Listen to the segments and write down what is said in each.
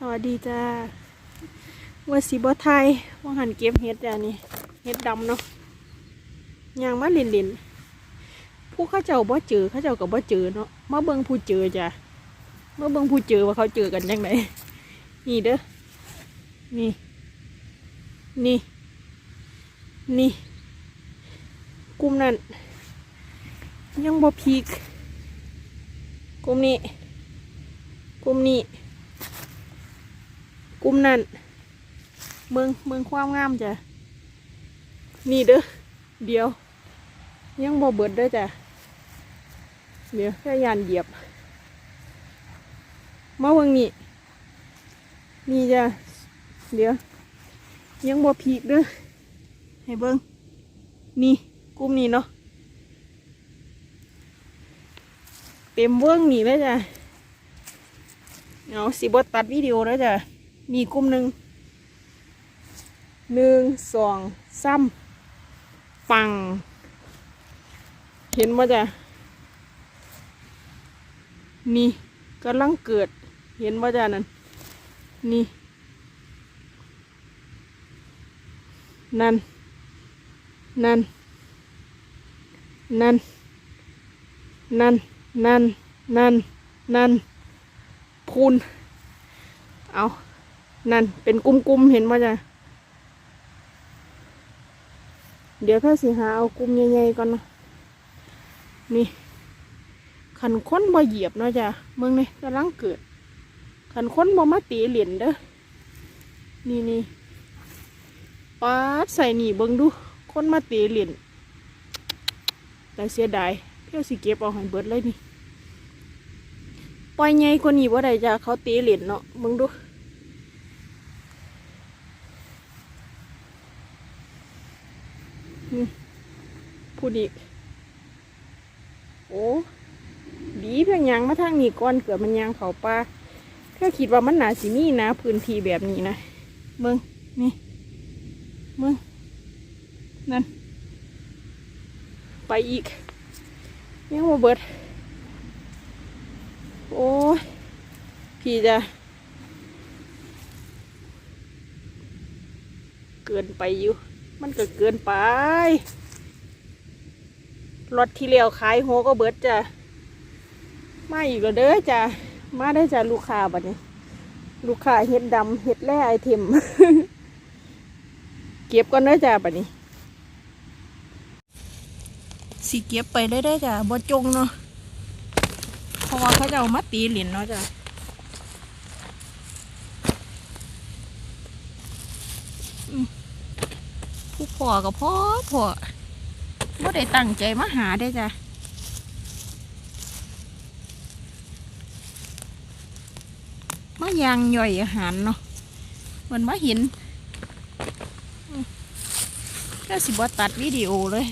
สวัสดีจ้าว่าสีบ่ไทยว่าหันเก็บเห็ดจ้านี่เห็ดดำเนาะยางมาลินลินผู้ข้าเจ้าบ่เจอข้าเจ้าก็บ่เจอเนาะมาเบิ่งผู้เจอจ้ะมาเบิ่งผู้เจอว่าเขาเจอกันยังไงนี่เด้อนี่นี่นี่กลุ่มนั้นยังบ่พีกกลุ่มนี้กลุ่มนี้ กลุ่มนั่นเมืองเมืองความงามจ้ะ นี่เด้อ เดียว ยังบ่เบิดด้อจ้ะ เดี๋ยวแค่ยานเหยียบ มาเบิ่งนี่นี่จ้ะ เดี๋ยว ยังบ่พีกเด้อ ให้เบิ่งนี่กลุ่มนี้เนาะ เต็มเบิ่งนี่เลยจ้ะ เอาสิบตัดวิดีโอแล้วจ้ะ มีกลุ่มหนึ่งหนึ่งสองซ้ำฟัง เห็นมาจะนี่กำลังเกิด เห็นมาจะนั่นนี่ นั่น นั่น นั่น นั่น นั่น นั่น นั่น พูน เอา นั่น เป็นกุ้มๆเห็นป่ะจ้ะเดี๋ยวถ้าสิหาเอากุ้มใหญ่ๆก่อนนะนี่ ขันค้นบ่เหยียบเนาะจ้ะเมืองนี่กำลังเกิด ขันค้นบ่มาตีเหรียญเด้อนี่นี่ปาดใส่หนีเบิ่งดู คนมาตีเหรียญแต่เสียดายเพี่ยวสิเก็บเอาให้เบิดเลยนี่ปล่อยใหญ่กว่านี้ว่าได้จ้ะเขาตีเหรียญเนาะมึงดู นี่พูดอีก โอ้ดีเพียงยางมาทางนี้ก่อนเกิดมันยางเขาป่าถ้าคิดว่ามันหนาสิมีนะ พื้นที่แบบนี้นะมึงนี่มึงนั่น ไปอีก ยังมาเบิด โอ้ยพี่จะเกินไปอยู่ มันก็เกินไปรถที่เลี้ยวขายหัวก็เบิดจ้ะมาอีกแล้วเด้อจ้ะมาได้จ้ะลูกค้าบัดนี้ ลูกค้าเห็ดดำเห็ดแร่ไอเทมเก็บก่อนเด้อจ้ะบัดนี้สิเก็บไปได้ได้จ้ะบ่จงเนาะเพราะว่าเขาจะเอามาตีหรียญเนาะจ้ะอืมผู้ พ่อกับพ่อพ่อบ่ได้ตั้งใจมาหาได้จ้ะมายางย่อยอาหารเนาะเหมือนมาเห็นอืมแล้สิบ่ตัดวิดีโอเลย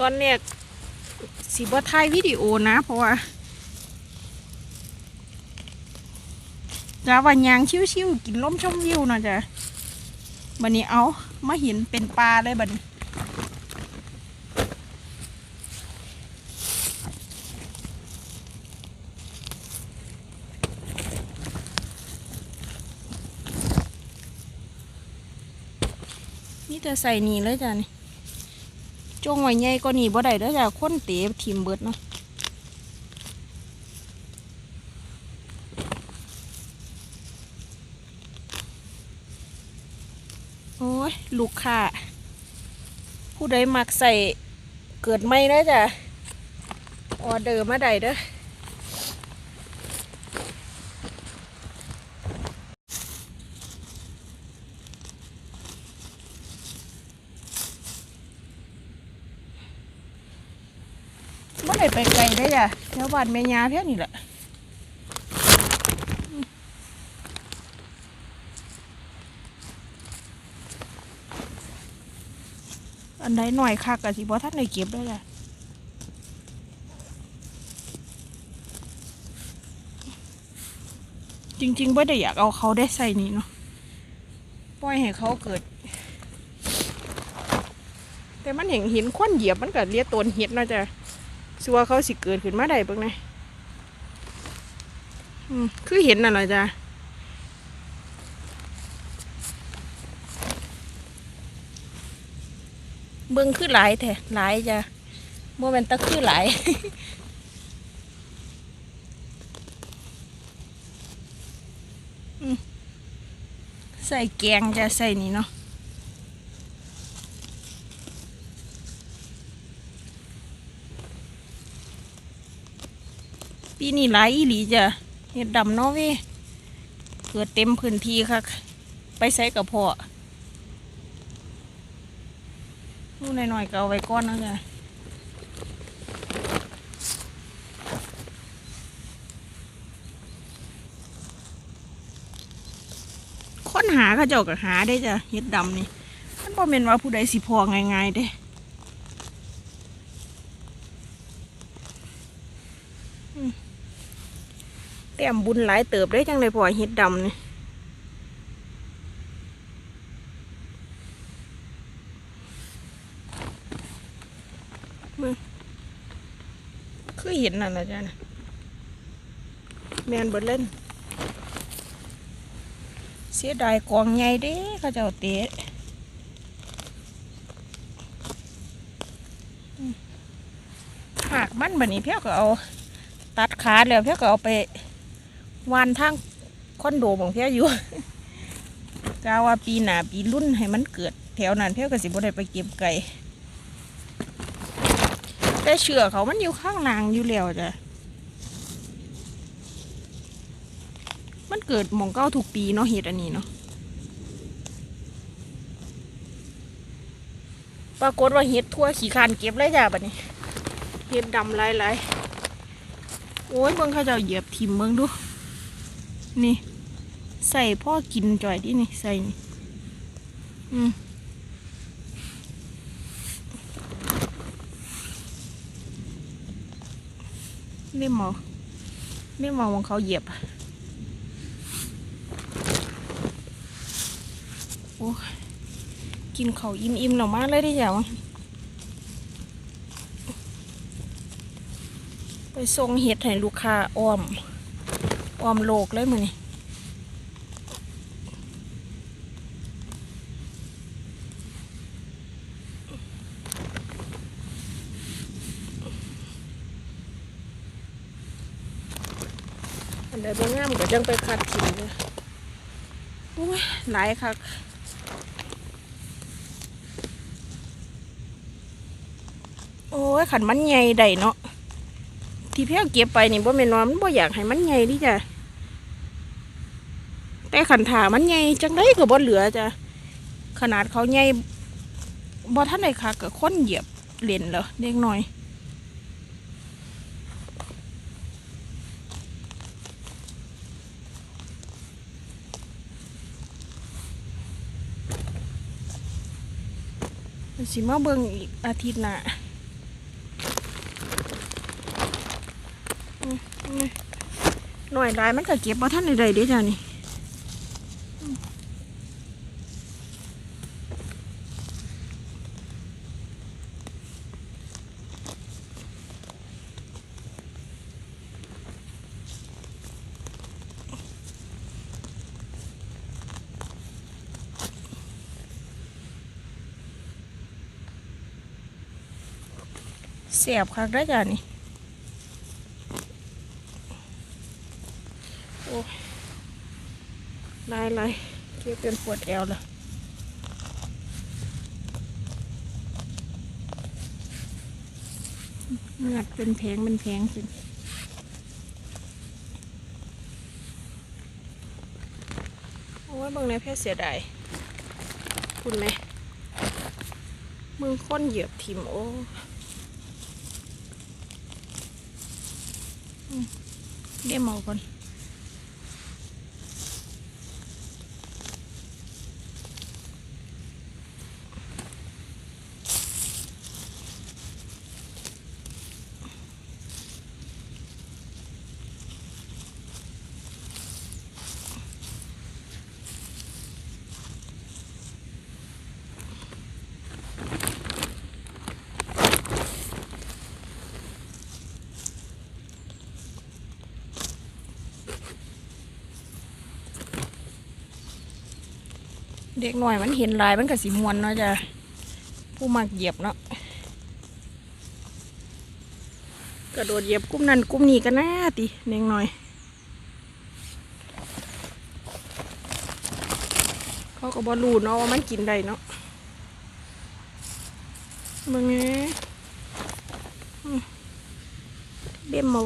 ตอนเนี้ยสีบถ่ายวิดีโอนะเพราะว่า จะวันยางชิวๆกินล้มชมวิวนะจ้ะบันนี้เอามาห็นเป็นปลาเลยบันี้นี่จะใส่นี่เลยจ้ะนี่จงไว้ใหญ่ก็นี่บ่ได้เด้อจ้ะคนเตะทีมเบิดเนาะโอ้ย ลูกค้า ผู้ใดมักใส่เกิดไม่ได้จ้ะออเดอร์มาได้เด้อบ่ได้ไปไกลได้จ้ะแถวบ้านแม่ยาเท่านี้แหละ อันใดหน่อยคักกะสิบ่ทันได้เก็บได้อจ้ะจริงๆบ่ได้อยากเอาเขาได้ใส่นี่เนาะปล่อยให้เขาเกิด แต่มันเห็นหินควนเหยียบมันก็เลียตนเห็ดเนาจะสัวเขาสิเกิดขึ้นมาได้เบิ่งนะอืมคือเห็นน่ะเหรอจ้ะ เบิ่งคือหลายแท้หลายจ้ะโมเมนตะคือหลายใส่แกงจะใส่นี่เนาะปีนี้หลายอีหลีจ้ะเห็ดดำเนาะเว้ยเกิดเต็มพื้นที่ค่ะ ไปใส่กับพ่อน หน่อยๆก็เอาไว้ก้อนนะจ้ะค้นหาเขาเจ้าก็หาได้จ้ะเห็ดดำนี่มันบ่เป็นว่าผู้ใดสิพอง่ายๆเด้แต้มบุญหลายเติบได้จังเลยพอเห็ดดำนี่มึงคือ เห็นนั่นนะจ๊ะนะแมนเบิดเล่น เสียดายกองใหญ่ด้เขาเจ้าเตะหากมันแบบนี้เพี้ยก็เอา ตัดขาแล้วเพี้ยก็เอาไปวานทางคอนโดของเพี้ยอยู่กาว่าปีหนาปีรุ่นให้มันเกิดแถวนั้นเพี้ยก็สิบ่ได้ไปเก็บไก่ แต่เชือกเขามันอยู่ข้างนางอยู่แล้วจ้ะมันเกิดหมองเก้าถูกปีเนาะเห็ดอันนี้เนาะปรากฏว่าเห็ดทั่วขี่คานเก็บเลยจ้ะบัดนี้เห็ดดำหลายๆโอ้ยเบิ่งเขาเจะเหยียบทิมเบิ่งดู นี่ ใส่พ่อกินจ่อยดินี่ ใส่นี่ อืม นี่มอนี่มองของเขาเหยียบโอ้กินเขาอิ่มๆหน่อมากเลยดิจ้ะไปส่งเห็ดให้ลูกค้าอ้อมอ้อมโลกเลยมือนี่ อันใดบางงามก็จังไปคัดถิ่เลยโอ้ยหลายคักโอ้ยขันมันใหญ่ได้เนาะที่เพี้ยเก็บไปนี่บ่แม่นว่ามันบ่อยากให้มันใหญ่ดิจ้ะแต่ขันถามันใหญ่จังได้ก็บ่เหลือจ้ะขนาดเขาใหญ่บ่ท่านใดคักก็ค้นเหยียบเล่นแล้วเด็กน้อย สิมาเบิ่งอีกอาทิตย์หน้าหน่อยหลายมันก็เก็บบ่ท่านใดๆเด้จ้านี่ สียบคักได้จ้ะนี่โอ้ยลายลายเก็บเป็นปวดแอวเลยเงือดเป็นแผงเป็นแผงสิโอ้ยบางในเพศเสียดายคุณไหมมึงค้นเหยียบทิมโอ้ อืมเเด็กหน่อยมันเห็นลายมันกับสีมวนเนาะจ้ะผู้มากเหยียบเนาะกระโดดเหยียบกุ้มนั่นกุ้มนี่ก็น่าติเด็กหน่อย เขาก็บอลูเนาะว่ามันกินได้เนาะมึงไงอืมเบ็มเมา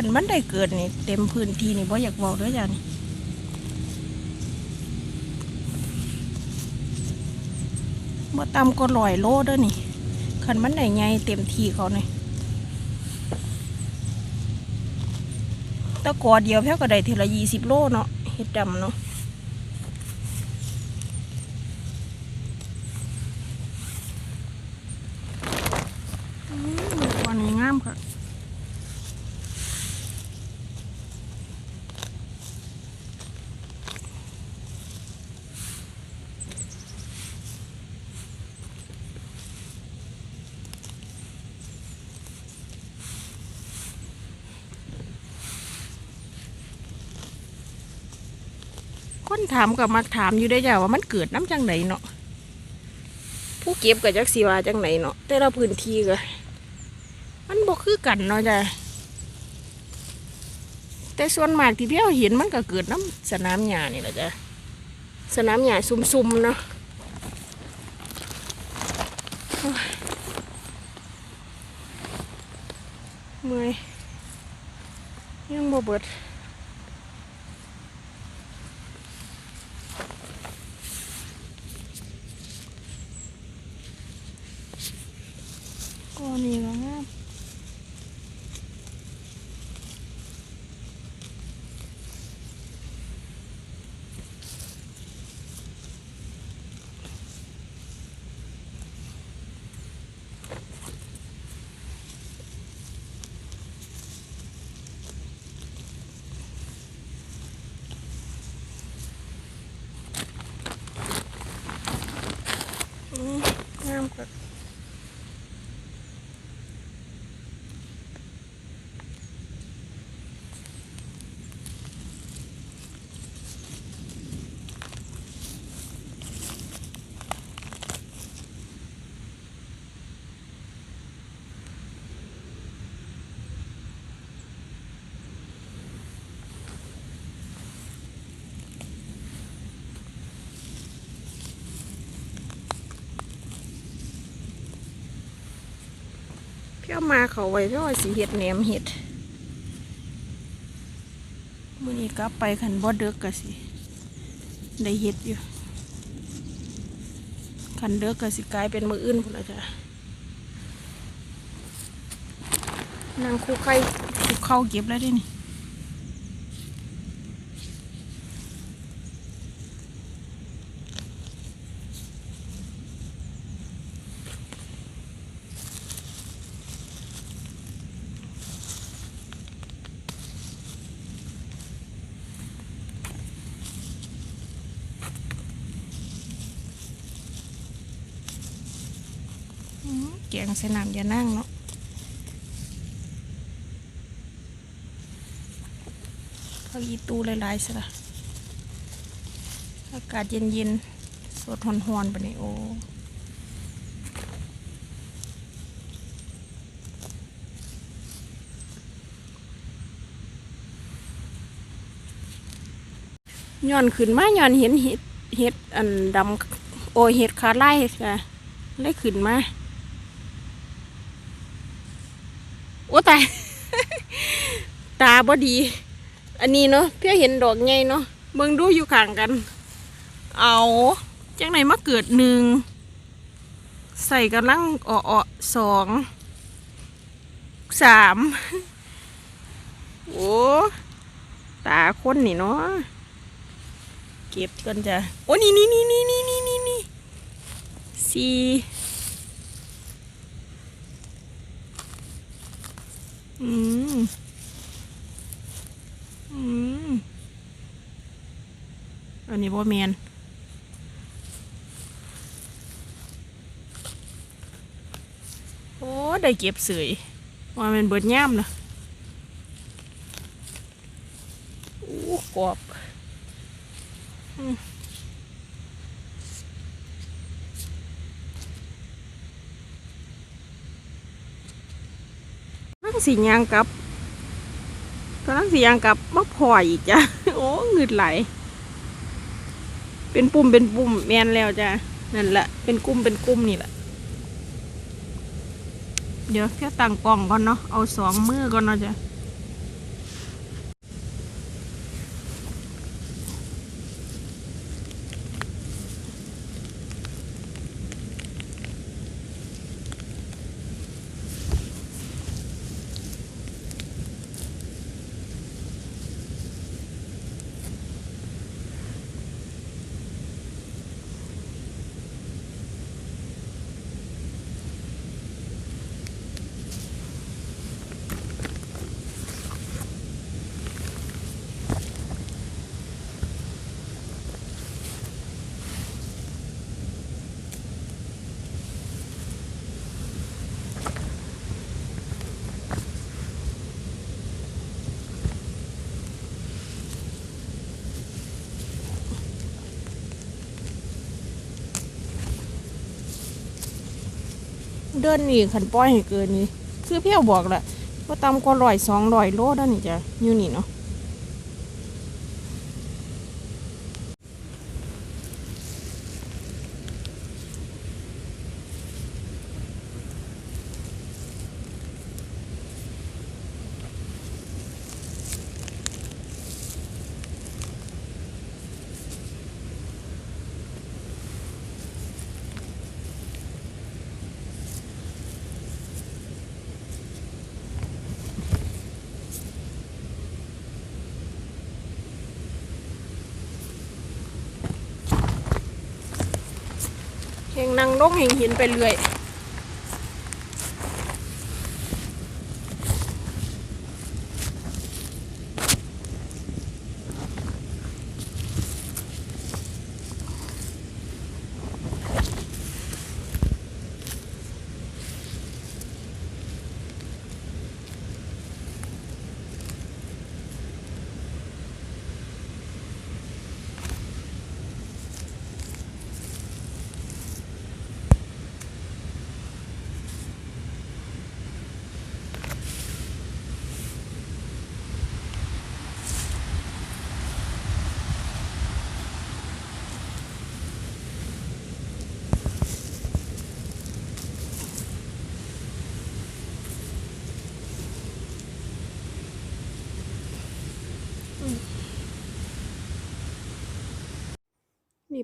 ขันมันได้เกิดนี่เต็มพื้นที่นี่บ่อยากบอกด้วยจ้ะนี่บ่ตำก็ลอยโลเด้อนี่ขันมันได้ใหญ่เต็มที่เขานี่ยตะกอเดียวแพ้ก็ได้ทีละยี่สิบโลเนาะเห็ดดำเนาะอืมตัวนี้งามค่ะ คนถามกับมักถามอยู่ได้จ้ะว่ามันเกิดน้ำจังไหนเนาะผู้เก็บกับจักสีวาจังไหนเนาะแต่ละพื้นที่ก็มันบ่คือกันเนาะจ้ะแต่ส่วนมากที่พี่เราเห็นมันก็เกิดน้ำสนามหญ้านี่แหละจ้ะสนามหญ้าซุ่มๆเนาะเมื่อยยังบ่เบิด ก็นี่ก็งามอืมงามกว่า พี่อมาเขาไว้พี่ว่าสีเห็ดแหนมเห็ดมื่อนี้กลับไปขันบอดเด็กกะสิ ได้เห็ดอยู่ขันเด็กกะสิกลายเป็นมืออื่นพุ่นละจ้ะนางคู่ไข่คู่เข้าเก็บแล้วด้นี่ แกงใส่น้ำอย่านั่งเนาะเขาอีตูหลายๆสิละอากาศเย็นๆ สดหอนๆไปนี่โอ้ย้อนขึ้นมาย้อนเห็นเห็ดเห็ดอันดำโอเห็ดคาไล่ค่ะเลยขึ้นมา ตาตาบอดี อันนี้เนาะเพื่อเห็นดอกไงเนาะเบิ่งดูอยู่ข้างกัน เอาจังไหนมาเกิดหนึ่ง ใส่กำลังอ่ออสอง สาม โอ้ตาคนนี่เนาะเก็บกันจ้ะ โอ้นี่นี่นี่นี่นี่นี่นี่สี่ อืม อืม อันนี้บ่แมนโอ้ ได้เก็บเสยว่ามันเบิดย่ามนะโอ้กรอบ อืมกำลัง สียางกับกำลังสียางกับมาพออีกจ้ะโอ้เงืดไหล เป็นปุ่มเป็นปุ่มแมนแล้วจ้ะนั่นแหละเป็นกุ้มเป็นกุ้มนี่แหละเดี๋ยวแค่ตั้งกล่องก่อนเนาะเอาสองมือก่อนเนาะจ้ะ เดินนี่ขันป้อยให้เกินนี่คือเพี้ยวบอกแหละว่าตำกว่าร้อยสองร้อยโลด้านนี่จ้ะอยู่นี่เนาะ นางนกเห็นเหินไปเรื่อย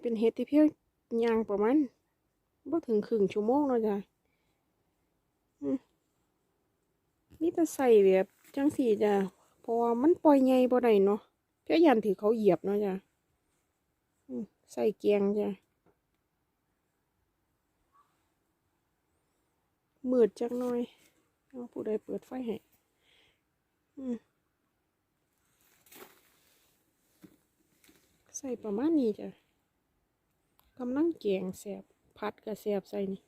เป็นเฮ็ดที่เพียงยางประมาณบ่ถึงครึ่งชั่วโมงแล้วจ้ะมีแต่ใส่แบบจังสี่จ้ะเพราะว่ามันปล่อยใหญ่บ่ได้เนาะเพียยันถือเขาเหยียบเนาะจ้ะใส่เกียงจ้ะมืดจักหน่อยเอาผู้ใดเปิดไฟให้ใส่ประมาณนี้จ้ะ กำลังแกงแสบพัดกับแสบใส่นี่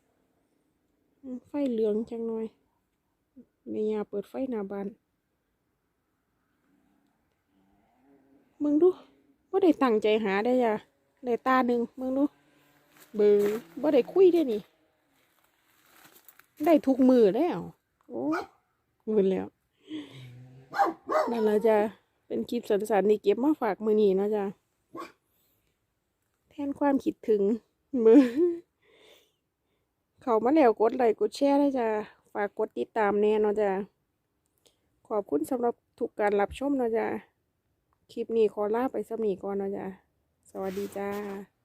ไฟเหลืองจังหน่อยเมียาเปิดไฟหน้าบ้านมึงดูว่าได้ตั้งใจหาได้จ้ะได้ตาหนึ่งมึงดู เบอร์ว่าได้คุยได้นี่ ได้ทุกมือแล้วโอ้เงินแล้วนั่นละจ้ะเป็นคลิปสันๆนี่เก็บมาฝากมือนี้นะจ้ะ ทนความคิดถึงมือ เขามาแล้วกดไลค์กดแชร์ได้จ้ะฝากกดติดตามแน่นอนจ้ะขอบคุณสำหรับทุกการรับชมเนาะจ้ะคลิปนี้ขอลาไปสำนีก่อนนะจ้ะสวัสดีจ้า